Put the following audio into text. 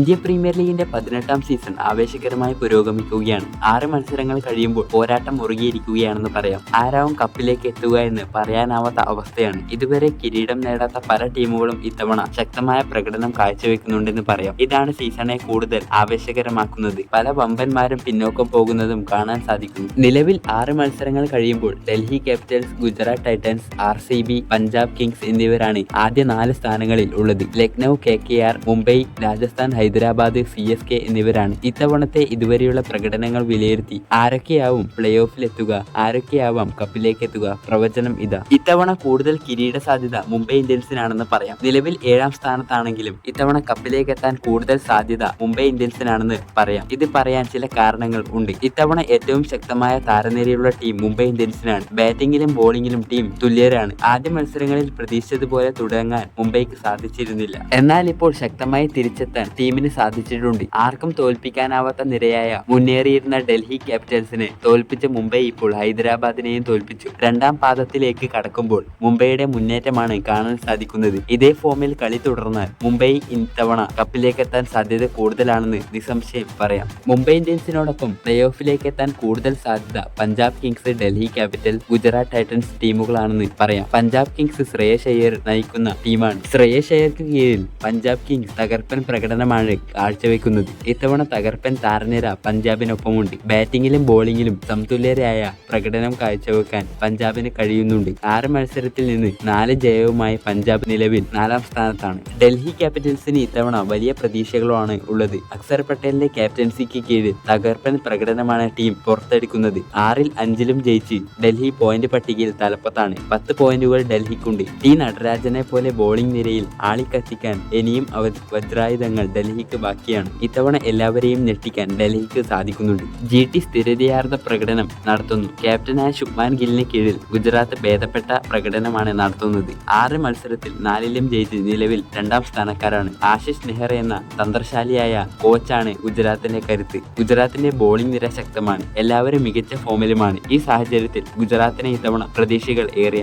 India premier ലീഗിന്റെ പതിനെട്ടാം season ആവേശകരമായി പുരോഗമിക്കുകയാണ്. ആറ് മത്സരങ്ങൾ കഴിയുമ്പോൾ പോരാട്ടം മുറുകിയിരിക്കുകയാണെന്ന് പറയാം. ആരാവും കപ്പിലേക്ക് എത്തുക എന്ന് പറയാനാവാത്ത അവസ്ഥയാണ്. ഇതുവരെ കിരീടം നേടാത്ത പല ടീമുകളും ഇത്തവണ ശക്തമായ പ്രകടനം കാഴ്ചവെക്കുന്നുണ്ടെന്ന് പറയാം. ഇതാണ് സീസണെ കൂടുതൽ ആവേശകരമാക്കുന്നത്. പല വമ്പന്മാരും പിന്നോക്കം പോകുന്നതും കാണാൻ സാധിക്കുന്നു. നിലവിൽ ആറ് മത്സരങ്ങൾ കഴിയുമ്പോൾ Delhi Capitals Gujarat Titans R C B Punjab Kings എന്നിവരാണ് ആദ്യ നാല് സ്ഥാനങ്ങളിൽ ഉള്ളത്. Lucknow K K R Mumbai Rajasthan Hyderabad C S K എന്നിവരാണ് ഇത്തവണത്തെ ഇതുവരെയുള്ള പ്രകടനങ്ങൾ വിലയിരുത്തി. ആരൊക്കെയാവും പ്ലേ ഓഫിലെത്തുക ആരൊക്കെയാവാം കപ്പിലേക്ക് എത്തുക? പ്രവചനം ഇതാ. ഇത്തവണ കൂടുതൽ കിരീട സാധ്യത മുംബൈ ഇന്ത്യൻസിനാണെന്ന് പറയാം. നിലവിൽ ഏഴാം സ്ഥാനത്താണെങ്കിലും ഇത്തവണ കപ്പിലേക്ക് എത്താൻ കൂടുതൽ സാധ്യത മുംബൈ ഇന്ത്യൻസിനാണെന്ന് പറയാം. ഇത് പറയാൻ ചില കാരണങ്ങൾ ഉണ്ട്. ഇത്തവണ ഏറ്റവും ശക്തമായ താരനിരയുള്ള ടീം മുംബൈ ഇന്ത്യൻസിനാണ്. ബാറ്റിംഗിലും ബോളിംഗിലും ടീം തുല്യരാണ്. ആദ്യ മത്സരങ്ങളിൽ പ്രതീക്ഷിച്ചതുപോലെ തുടങ്ങാൻ മുംബൈക്ക് സാധിച്ചിരുന്നില്ല. എന്നാൽ ഇപ്പോൾ ശക്തമായി തിരിച്ചെത്താൻ ടീമിന് സാധിച്ചിട്ടുണ്ട്. ആർക്കും തോൽപ്പിക്കാനാവാത്ത നിരയായ മുന്നേറിയിരുന്ന ഡൽഹി ക്യാപിറ്റൽസിനെ തോൽപ്പിച്ച മുംബൈ ഇപ്പോൾ ഹൈദരാബാദിനെയും തോൽപ്പിച്ചു. രണ്ടാം പാദത്തിലേക്ക് കടക്കുമ്പോൾ മുംബൈയുടെ മുന്നേറ്റമാണ് കാണാൻ സാധിക്കുന്നത്. ഇതേ ഫോമിൽ കളി തുടർന്നാൽ മുംബൈ ഇത്തവണ കപ്പിലേക്ക് എത്താൻ സാധ്യത കൂടുതലാണെന്ന് നിസ്സംശയം പറയാം. മുംബൈ ഇന്ത്യൻസിനോടൊപ്പം പ്ലേ ഓഫിലേക്ക് എത്താൻ കൂടുതൽ സാധ്യത Punjab Kings Delhi Capital Gujarat Titans ടീമുകളാണെന്ന് പറയാം. പഞ്ചാബ് കിങ്സ് ശ്രേയസ് അയ്യർ നയിക്കുന്ന ടീമാണ്. ശ്രേയസ് അയ്യർക്ക് കീഴിൽ പഞ്ചാബ് കിങ്സ് തകർപ്പൻ പ്രകടനമാണ് കാഴ്ചവെക്കുന്നത്. ഇത്തവണ തകർപ്പൻ താരനിര പഞ്ചാബിനൊപ്പമുണ്ട്. ബാറ്റിംഗിലും ബോളിംഗിലും സമതുല്യരായ പ്രകടനം കാഴ്ചവെക്കാൻ പഞ്ചാബിന് കഴിയുന്നുണ്ട്. ആറ് മത്സരത്തിൽ നിന്ന് നാല് ജയവുമായി പഞ്ചാബ് നിലവിൽ നാലാം സ്ഥാനത്താണ്. ഡൽഹി ക്യാപിറ്റൽസിന് ഇത്തവണ വലിയ പ്രതീക്ഷകളാണ് ഉള്ളത്. അക്സർ പട്ടേലിന്റെ ക്യാപ്റ്റൻസിക്ക് കീഴിൽ തകർപ്പൻ പ്രകടനമാണ് ടീം പുറത്തെടുക്കുന്നത്. ആറിൽ അഞ്ചിലും ജയിച്ച് ഡൽഹി പോയിന്റ് പട്ടികയിൽ തലപ്പത്താണ്. പത്ത് പോയിന്റുകൾ ഡൽഹിക്കുണ്ട്. ടി നടരാജനെ പോലെ ബോളിംഗ് നിരയിൽ ആളിക്കത്തിക്കാൻ ഇനിയും വജ്രായുധങ്ങൾ ഡൽഹിക്ക് ബാക്കിയാണ്. ഇത്തവണ എല്ലാവരെയും ഞെട്ടിക്കാൻ ഡൽഹിക്ക് സാധിക്കുന്നുണ്ട്. ജി ടി സ്ഥിരതയാർന്ന പ്രകടനം നടത്തുന്നു. ക്യാപ്റ്റനായ ശുഭ്മാൻ ഗില്ലിന് കീഴിൽ ഗുജറാത്ത് ഭേദപ്പെട്ട പ്രകടനമാണ് നടത്തുന്നത്. ആറ് മത്സരത്തിൽ നാലിലും ജയിച്ച് നിലവിൽ രണ്ടാം സ്ഥാനക്കാരാണ്. ആശിഷ് നെഹ്റ എന്ന തന്ത്രശാലിയായ കോച്ചാണ് ഗുജറാത്തിന്റെ കരുത്ത്. ഗുജറാത്തിന്റെ ബോളിംഗ് നിര ശക്തമാണ്. എല്ലാവരും മികച്ച ഫോമിലുമാണ് ഈ സാഹചര്യത്തിൽ ഗുജറാത്തിനെ ഇത്തവണ പ്രതീക്ഷകൾ ഏറിയ